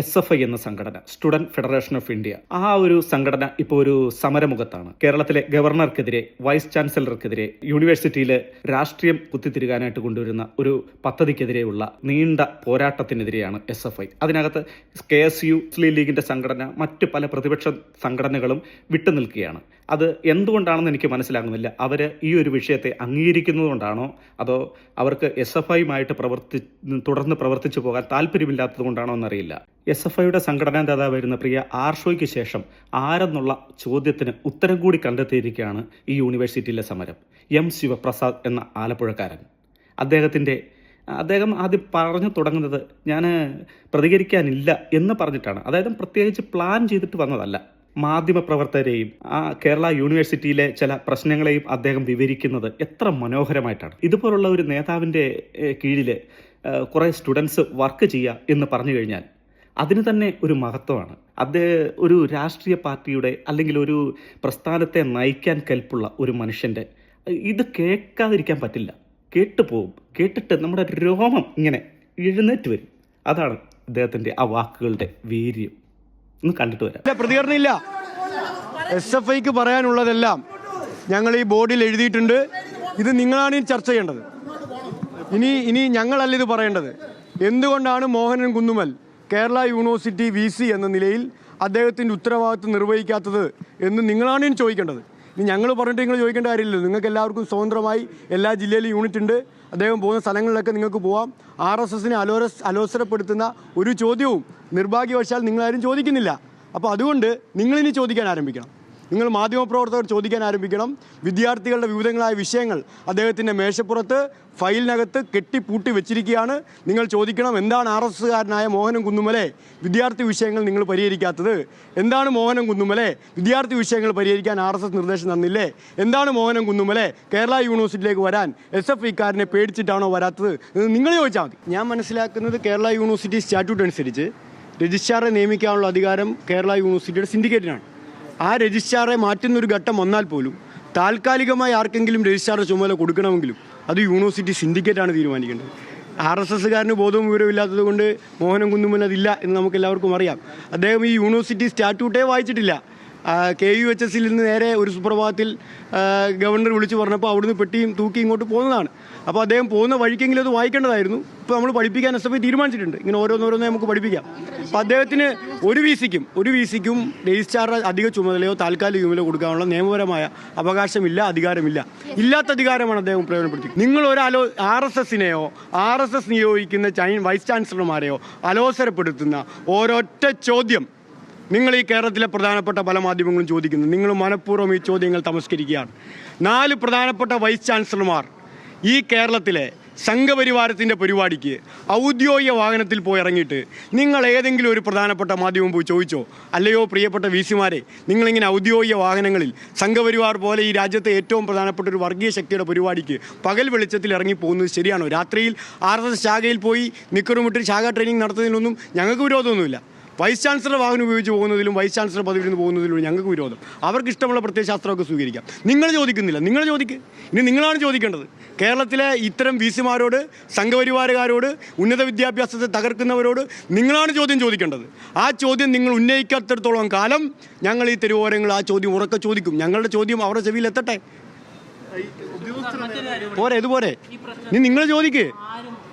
S F I എന്ന സംഘടന student federation of India ആ ഒരു സംഘടന ഇപ്പോൾ ഒരു സമരമുഖത്താണ്. കേരളത്തിലെ ഗവർണർക്കെതിരെ വൈസ് ചാൻസലർക്കെതിരെ യൂണിവേഴ്സിറ്റിയിലെ രാഷ്ട്രീയം കുത്തിത്തിരുകാനായിട്ട് കൊണ്ടുവരുന്ന ഒരു പദ്ധതിക്കെതിരെയുള്ള നീണ്ട പോരാട്ടത്തിനെതിരെയാണ് എസ് എഫ് ഐ അതിനകത്ത് കെ എസ് യു മുസ്ലിം ലീഗിന്റെ സംഘടന മറ്റ് പല പ്രതിപക്ഷ സംഘടനകളും വിട്ടുനിൽക്കുകയാണ്. അത് എന്തുകൊണ്ടാണെന്ന് എനിക്ക് മനസ്സിലാകുന്നില്ല. അവർ ഈ ഒരു വിഷയത്തെ അംഗീകരിക്കുന്നതുകൊണ്ടാണോ? അതോ അവർക്ക് എസ് എഫ് ഐയുമായിട്ട് പ്രവർത്തി തുടർന്ന് പ്രവർത്തിച്ചു പോകാൻ താല്പര്യമില്ലാത്തത് കൊണ്ടാണോ എന്നറിയില്ല. എസ് എഫ് ഐയുടെ സംഘടനാ നേതാവായിരുന്ന പ്രിയ ആർഷോയ്ക്ക് ശേഷം ആരെന്നുള്ള ചോദ്യത്തിന് ഉത്തരം കൂടി കണ്ടെത്തിയിരിക്കുകയാണ് ഈ യൂണിവേഴ്സിറ്റിയിലെ സമരം. എം ശിവപ്രസാദ് എന്ന ആലപ്പുഴക്കാരൻ. അദ്ദേഹത്തിന്റെ അദ്ദേഹം ആദ്യം പറഞ്ഞു തുടങ്ങുന്നത് ഞാൻ പ്രതികരിക്കാനില്ല എന്ന് പറഞ്ഞിട്ടാണ്. അതായത് പ്രത്യേകിച്ച് പ്ലാൻ ചെയ്തിട്ട് വന്നതല്ല. മാധ്യമപ്രവർത്തകരെയും ആ കേരള യൂണിവേഴ്സിറ്റിയിലെ ചില പ്രശ്നങ്ങളെയും അദ്ദേഹം വിവരിക്കുന്നത് എത്ര മനോഹരമായിട്ടാണ്. ഇതുപോലുള്ള ഒരു നേതാവിന്റെ കീഴിൽ കുറേ സ്റ്റുഡൻസ് വർക്ക് ചെയ്യുക എന്ന് പറഞ്ഞു കഴിഞ്ഞാൽ അതിന് തന്നെ ഒരു മഹത്വമാണ്. അത് ഒരു രാഷ്ട്രീയ പാർട്ടിയുടെ അല്ലെങ്കിൽ ഒരു പ്രസ്ഥാനത്തെ നയിക്കാൻ കൽപ്പുള്ള ഒരു മനുഷ്യന്റെ ഇത് കേൾക്കാതിരിക്കാൻ പറ്റില്ല. കേട്ടു കേട്ടുപോകും കേട്ടിട്ട് നമ്മുടെ രോമം ഇങ്ങനെ എഴുന്നേറ്റ് വരും. അതാണ് അദ്ദേഹത്തിന്റെ ആ വാക്കുകളുടെ വീര്യം. ഒന്ന് കണ്ടിട്ട് വരാം. പ്രതികരണം ഇല്ല എസ് എഫ് ഐക്ക് പറയാനുള്ളതെല്ലാം ഞങ്ങൾ ഈ ബോർഡിൽ എഴുതിയിട്ടുണ്ട്. ഇത് നിങ്ങളാണ് ഇനി ചർച്ച ചെയ്യേണ്ടത്. ഇനി ഇനി ഞങ്ങളല്ല ഇത് പറയേണ്ടത്. എന്തുകൊണ്ടാണ് മോഹനൻ കുന്നുമൽ കേരള യൂണിവേഴ്സിറ്റി വി എന്ന നിലയിൽ അദ്ദേഹത്തിന്റെ ഉത്തരവാദിത്വം നിർവഹിക്കാത്തത് എന്ന് നിങ്ങളാണ് ചോദിക്കേണ്ടത്? ഇനി ഞങ്ങൾ പറഞ്ഞിട്ട് നിങ്ങൾ ചോദിക്കേണ്ട കാര്യമില്ലല്ലോ. നിങ്ങൾക്ക് എല്ലാവർക്കും സ്വതന്ത്രമായി എല്ലാ ജില്ലയിലും യൂണിറ്റ് ഉണ്ട്. അദ്ദേഹം പോകുന്ന സ്ഥലങ്ങളിലൊക്കെ നിങ്ങൾക്ക് പോവാം. ആർ എസ് എസിനെ അലോരസ് അലോസരപ്പെടുത്തുന്ന ഒരു ചോദ്യവും നിർഭാഗ്യവശാൽ നിങ്ങളാരും ചോദിക്കുന്നില്ല. അപ്പോൾ അതുകൊണ്ട് നിങ്ങളിനി ചോദിക്കാൻ ആരംഭിക്കണം. നിങ്ങൾ മാധ്യമപ്രവർത്തകർ ചോദിക്കാൻ ആരംഭിക്കണം. വിദ്യാർത്ഥികളുടെ വിവിധങ്ങളായ വിഷയങ്ങൾ അദ്ദേഹത്തിന്റെ മേശപ്പുറത്ത് ഫയലിനകത്ത് കെട്ടിപ്പൂട്ടി വെച്ചിരിക്കുകയാണ്. നിങ്ങൾ ചോദിക്കണം എന്താണ് ആർ എസ് കാരനായ മോഹനം കുന്നുമലെ വിദ്യാർത്ഥി വിഷയങ്ങൾ നിങ്ങൾ പരിഹരിക്കാത്തത്? എന്താണ് മോഹനം കുന്നുമലെ വിദ്യാർത്ഥി വിഷയങ്ങൾ പരിഹരിക്കാൻ ആർ എസ് എസ് നിർദ്ദേശം തന്നില്ലേ? എന്താണ് മോഹനം കുന്നുമലെ കേരള യൂണിവേഴ്സിറ്റിയിലേക്ക് വരാൻ എസ് എഫ് ഇക്കാരനെ പേടിച്ചിട്ടാണോ വരാത്തത് എന്ന് നിങ്ങൾ ചോദിച്ചാൽ മതി. ഞാൻ മനസ്സിലാക്കുന്നത് കേരള യൂണിവേഴ്സിറ്റി സ്റ്റാറ്റ്യൂട്ട് അനുസരിച്ച് രജിസ്ട്രാറെ നിയമിക്കാനുള്ള അധികാരം കേരള യൂണിവേഴ്സിറ്റിയുടെ സിൻഡിക്കേറ്റിനാണ്. ആ രജിസ്ട്രാറെ മാറ്റുന്ന ഒരു ഘട്ടം വന്നാൽ പോലും താൽക്കാലികമായി ആർക്കെങ്കിലും രജിസ്ട്രാറുടെ ചുമതല കൊടുക്കണമെങ്കിലും അത് യൂണിവേഴ്സിറ്റി സിൻഡിക്കേറ്റാണ് തീരുമാനിക്കേണ്ടത്. ആർ എസ് എസ്സുകാരന് ബോധവും വിവരവും ഇല്ലാത്തത് കൊണ്ട് മോഹനം കുന്നുമ്മൻ അതില്ല എന്ന് നമുക്ക് എല്ലാവർക്കും അറിയാം. അദ്ദേഹം ഈ യൂണിവേഴ്സിറ്റി സ്റ്റാറ്റ്യൂട്ടേ വായിച്ചിട്ടില്ല. കെ യു എച്ച് എസിൽ നിന്ന് നേരെ ഒരു സുപ്രഭാതത്തിൽ ഗവർണർ വിളിച്ചു പറഞ്ഞപ്പോൾ അവിടുന്ന് പെട്ടിയും തൂക്കി ഇങ്ങോട്ട് പോകുന്നതാണ്. അപ്പോൾ അദ്ദേഹം പോകുന്ന വഴിക്കെങ്കിലും അത് വായിക്കേണ്ടതായിരുന്നു. ഇപ്പോൾ നമ്മൾ പഠിപ്പിക്കാൻ എസ് എഫ് ഐ തീരുമാനിച്ചിട്ടുണ്ട്. ഇങ്ങനെ ഓരോന്നോരോന്നേ നമുക്ക് പഠിപ്പിക്കാം. അപ്പോൾ അദ്ദേഹത്തിന് ഒരു വി സിക്കും ഒരു വി സിക്കും രജിസ്ട്രാറുടെ അധിക ചുമതലയോ താൽക്കാലിക ചുമതലയോ കൊടുക്കാനുള്ള നിയമപരമായ അവകാശമില്ല അധികാരമില്ല. ഇല്ലാത്ത അധികാരമാണ് അദ്ദേഹം പ്രയോജനപ്പെടുത്തി നിങ്ങൾ ഒരു അലോ R S എസിനെയോ R S S നിയോഗിക്കുന്ന ചൈ വൈസ് ചാൻസലർമാരെയോ അലോസരപ്പെടുത്തുന്ന ഓരൊറ്റ ചോദ്യം നിങ്ങൾ ഈ കേരളത്തിലെ പ്രധാനപ്പെട്ട പല മാധ്യമങ്ങളും ചോദിക്കുന്നു. നിങ്ങൾ മനഃപൂർവം ഈ ചോദ്യങ്ങൾ തമസ്കരിക്കുകയാണ്. നാല് പ്രധാനപ്പെട്ട വൈസ് ചാൻസലർമാർ ഈ കേരളത്തിലെ സംഘപരിവാരത്തിന്റെ പരിപാടിക്ക് ഔദ്യോഗിക വാഹനത്തിൽ പോയി ഇറങ്ങിയിട്ട് നിങ്ങൾ ഏതെങ്കിലും ഒരു പ്രധാനപ്പെട്ട മാധ്യമം പോയി ചോദിച്ചോ? അല്ലയോ പ്രിയപ്പെട്ട വി സിമാരെ നിങ്ങളിങ്ങനെ ഔദ്യോഗിക വാഹനങ്ങളിൽ സംഘപരിവാർ പോലെ ഈ രാജ്യത്തെ ഏറ്റവും പ്രധാനപ്പെട്ട ഒരു വർഗീയ ശക്തിയുടെ പരിപാടിക്ക് പകൽ വെളിച്ചത്തിൽ ഇറങ്ങി പോകുന്നത് ശരിയാണോ? രാത്രിയിൽ ആർ എസ് എസ് ശാഖയിൽ പോയി നിക്കറുമിട്ട് ശാഖ ട്രെയിനിങ് നടത്തുന്നതിനൊന്നും ഞങ്ങൾക്ക് വിരോധമൊന്നുമില്ല. വൈസ് ചാൻസലർ വാഹനം ഉപയോഗിച്ച് പോകുന്നതിലും വൈസ് ചാൻസലർ പദവിയിൽ നിന്ന് പോകുന്നതിലും ഞങ്ങൾക്ക് വിരോധം. അവർക്ക് ഇഷ്ടമുള്ള പ്രത്യയശാസ്ത്രമൊക്കെ സ്വീകരിക്കാം. നിങ്ങൾ ചോദിക്കുന്നില്ല. നിങ്ങൾ ചോദിക്കുക ഇനി നിങ്ങളാണ് ചോദിക്കേണ്ടത്. കേരളത്തിലെ ഇത്തരം വി സിമാരോട് സംഘപരിവാരകാരോട് ഉന്നത വിദ്യാഭ്യാസത്തെ തകർക്കുന്നവരോട് നിങ്ങളാണ് ചോദ്യം ചോദിക്കേണ്ടത്. ആ ചോദ്യം നിങ്ങൾ ഉന്നയിക്കാത്തിടത്തോളം കാലം ഞങ്ങൾ ഈ തെരുവോരങ്ങൾ ആ ചോദ്യം ഉറക്കെ ചോദിക്കും. ഞങ്ങളുടെ ചോദ്യം അവരുടെ ചെവിയിൽ എത്തട്ടെ? പോരെ ഇതുപോലെ. ഇനി നിങ്ങൾ ചോദിക്ക്.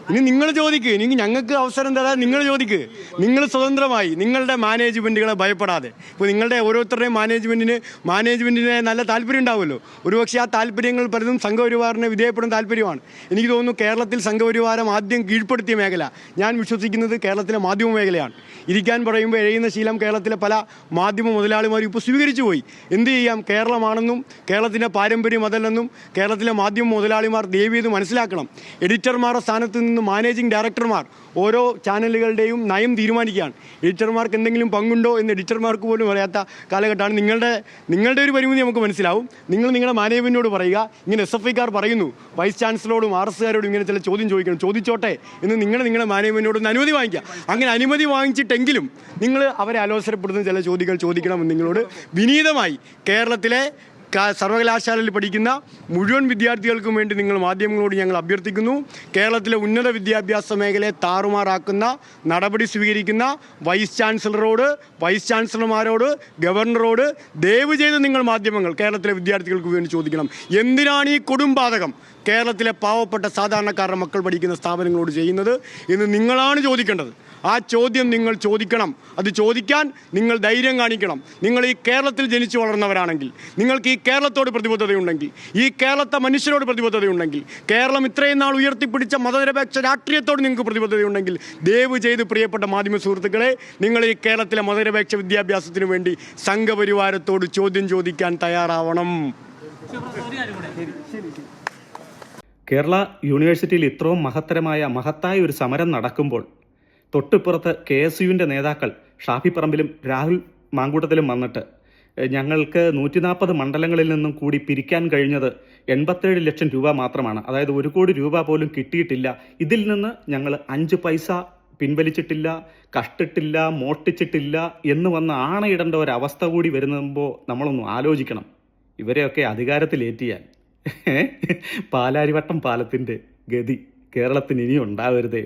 ഇനി നിങ്ങൾ ചോദിക്ക്. ഇനി ഞങ്ങൾക്ക് അവസരം തരാൻ നിങ്ങൾ ചോദിക്ക്. നിങ്ങൾ സ്വതന്ത്രമായി നിങ്ങളുടെ മാനേജ്മെന്റുകളെ ഭയപ്പെടാതെ. ഇപ്പോൾ നിങ്ങളുടെ ഓരോരുത്തരുടെയും മാനേജ്മെന്റിന് മാനേജ്മെന്റിന് നല്ല താല്പര്യം ഉണ്ടാവുമല്ലോ. ഒരുപക്ഷെ ആ താല്പര്യങ്ങൾ പലതും സംഘപരിവാറിന് വിധേയപ്പെടുന്ന താല്പര്യമാണ്. എനിക്ക് തോന്നുന്നു കേരളത്തിൽ സംഘപരിവാരം ആദ്യം കീഴ്പ്പെടുത്തിയ മേഖല. ഞാൻ വിശ്വസിക്കുന്നത് കേരളത്തിലെ മാധ്യമ മേഖലയാണ്. ഇരിക്കാൻ പറയുമ്പോൾ എഴുതുന്ന ശീലം കേരളത്തിലെ പല മാധ്യമ മുതലാളിമാരും ഇപ്പോൾ സ്വീകരിച്ചു പോയി. എന്ത് ചെയ്യാം? കേരളമാണെന്നും കേരളത്തിന്റെ പാരമ്പര്യം അതല്ലെന്നും കേരളത്തിലെ മാധ്യമ മുതലാളിമാർ ദയവ് ചെയ്ത് മനസ്സിലാക്കണം. എഡിറ്റർമാരുടെ സ്ഥാനത്ത് നിന്ന് മാനേജിംഗ് ഡയറക്ടർമാർ ഓരോ ചാനലുകളുടെയും നയം തീരുമാനിക്കുകയാണ്. എഡിറ്റർമാർക്ക് എന്തെങ്കിലും പങ്കുണ്ടോ എന്ന് എഡിറ്റർമാർക്ക് പോലും അറിയാത്ത കാലഘട്ടമാണ് നിങ്ങളുടെ നിങ്ങളുടെ ഒരു പരിമിതി നമുക്ക് മനസ്സിലാവും. നിങ്ങൾ നിങ്ങളുടെ മാനേജ്മെന്റിനോട് പറയുക. ഇങ്ങനെ എസ് എഫ് ഐക്കാർ പറയുന്നു. വൈസ് ചാൻസലറോടും ആർ എസ്കാരോടും ഇങ്ങനെ ചില ചോദ്യം ചോദിക്കണം. ചോദിച്ചോട്ടെ എന്ന് നിങ്ങൾ നിങ്ങളുടെ മാനേജ്മെന്റിനോട് അനുമതി വാങ്ങിക്കുക. അങ്ങനെ അനുമതി വാങ്ങിച്ചിട്ടെങ്കിലും നിങ്ങൾ അവരെ അലോസരപ്പെടുന്ന ചില ചോദ്യങ്ങൾ ചോദിക്കണമെന്ന് നിങ്ങളോട് വിനീതമായി കേരളത്തിലെ സർവകലാശാലയിൽ പഠിക്കുന്ന മുഴുവൻ വിദ്യാർത്ഥികൾക്കും വേണ്ടി നിങ്ങൾ മാധ്യമങ്ങളോട് ഞങ്ങൾ അഭ്യർത്ഥിക്കുന്നു. കേരളത്തിലെ ഉന്നത വിദ്യാഭ്യാസ മേഖലയെ താറുമാറാക്കുന്ന നടപടി സ്വീകരിക്കുന്ന വൈസ് ചാൻസലറോട് വൈസ് ചാൻസലർമാരോട് ഗവർണറോട് ദയവ് ചെയ്ത് നിങ്ങൾ മാധ്യമങ്ങൾ കേരളത്തിലെ വിദ്യാർത്ഥികൾക്ക് വേണ്ടി ചോദിക്കണം. എന്തിനാണ് ഈ കൊടുംപാതകം കേരളത്തിലെ പാവപ്പെട്ട സാധാരണക്കാരുടെ മക്കൾ പഠിക്കുന്ന സ്ഥാപനങ്ങളോട് ചെയ്യുന്നത് എന്ന് നിങ്ങളാണ് ചോദിക്കേണ്ടത്. ആ ചോദ്യം നിങ്ങൾ ചോദിക്കണം. അത് ചോദിക്കാൻ നിങ്ങൾ ധൈര്യം കാണിക്കണം. നിങ്ങൾ ഈ കേരളത്തിൽ ജനിച്ചു വളർന്നവരാണെങ്കിൽ നിങ്ങൾക്ക് ഈ കേരളത്തോട് പ്രതിബദ്ധതയുണ്ടെങ്കിൽ ഈ കേരളത്തെ മനുഷ്യരോട് പ്രതിബദ്ധതയുണ്ടെങ്കിൽ കേരളം ഇത്രയും നാൾ ഉയർത്തിപ്പിടിച്ച മതനിരപേക്ഷ രാഷ്ട്രീയത്തോട് നിങ്ങൾക്ക് പ്രതിബദ്ധതയുണ്ടെങ്കിൽ ദയവ് ചെയ്ത് പ്രിയപ്പെട്ട മാധ്യമ സുഹൃത്തുക്കളെ നിങ്ങൾ ഈ കേരളത്തിലെ മതനിരപേക്ഷ വിദ്യാഭ്യാസത്തിനു വേണ്ടി സംഘപരിവാരത്തോട് ചോദ്യം ചോദിക്കാൻ തയ്യാറാവണം. കേരള യൂണിവേഴ്സിറ്റിയിൽ ഇത്രയും മഹത്തരമായ മഹത്തായ ഒരു സമരം നടക്കുമ്പോൾ തൊട്ടിപ്പുറത്ത് കെ എസ് യുവിന്റെ നേതാക്കൾ ഷാഫി പറമ്പിലും രാഹുൽ മാങ്കൂട്ടത്തിലും വന്നിട്ട്. ഞങ്ങൾക്ക് നൂറ്റി നാൽപ്പത് മണ്ഡലങ്ങളിൽ നിന്നും കൂടി പിരിക്കാൻ കഴിഞ്ഞത് എൺപത്തേഴ് ലക്ഷം രൂപ മാത്രമാണ്. അതായത് ഒരു കോടി രൂപ പോലും കിട്ടിയിട്ടില്ല. ഇതിൽ നിന്ന് ഞങ്ങൾ അഞ്ച് പൈസ പിൻവലിച്ചിട്ടില്ല കഷ്ടിട്ടില്ല മോഷ്ടിച്ചിട്ടില്ല എന്ന് വന്ന് ആണയിടേണ്ട ഒരവസ്ഥ കൂടി വരുമ്പോൾ നമ്മളൊന്ന് ആലോചിക്കണം. ഇവരെയൊക്കെ അധികാരത്തിലേറ്റിയാൽ പാലാരിവട്ടം പാലത്തിന്റെ ഗതി കേരളത്തിന് ഇനി ഉണ്ടാവരുതേ.